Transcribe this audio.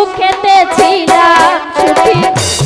সুখেতে ছিলাম সুখী।